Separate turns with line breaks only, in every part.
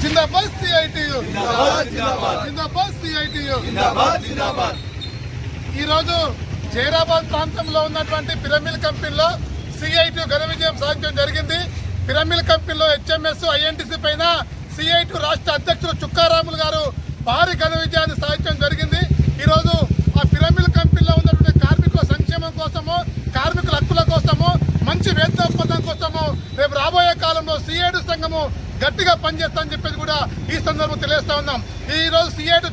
జిందాబాద్ CITU జిందాబాద్. CITU ఈ రోజు జైరాబాద్ ప్రాంతంలో ఉన్నటువంటి పిరమిల్ కంపెనీలో సిఐటి ఘన విజయం సాధించడం జరిగింది. పిరమిల్ కంపెనీలో హెచ్ఎంఎస్ ఐఎన్టీసీ పైన సిఐటి రాష్ట్ర అధ్యక్షులు చుక్కారాములు గారు భారీ ఘన విజయాన్ని సాధించడం జరిగింది. ఈరోజు ఆ పిరమిడ్ కంపెనీలో ఉన్నటువంటి కార్మికుల సంక్షేమం కోసము కార్మికుల హక్కుల కోసము మంచి వేతన ఒప్పందం కోసము రేపు రాబోయే కాలంలో సిఐటి సంఘము గట్టిగా పనిచేస్తామని చెప్పేది కూడా ఈ సందర్భం తెలియజేస్తా ఉన్నాం. ఈ రోజు సిఐటి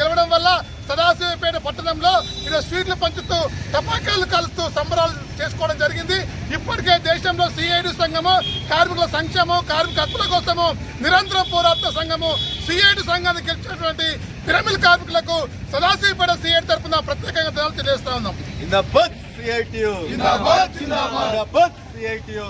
గెలవడం వల్ల సదాశివపేట పట్టణంలో ఈరోజు స్వీట్లు పంచుతూ టపాకాయలు కలుస్తూ సంబరాలు చేసుకోవడం జరిగింది. ఇప్పటికే దేశంలో సిఐడి సంఘము కార్మికుల సంక్షేమం కార్మిక హక్కుల కోసము నిరంతరం పోరాట సంఘము సిఐడి సంఘాన్ని గెలిచినటువంటి పిరమిల్ కార్మికులకు సదాశివపేట సిఐడి తరఫున ప్రత్యేకంగా ధన్యవాదాలు తెలియజేస్తా ఉన్నాం.
CITU CITU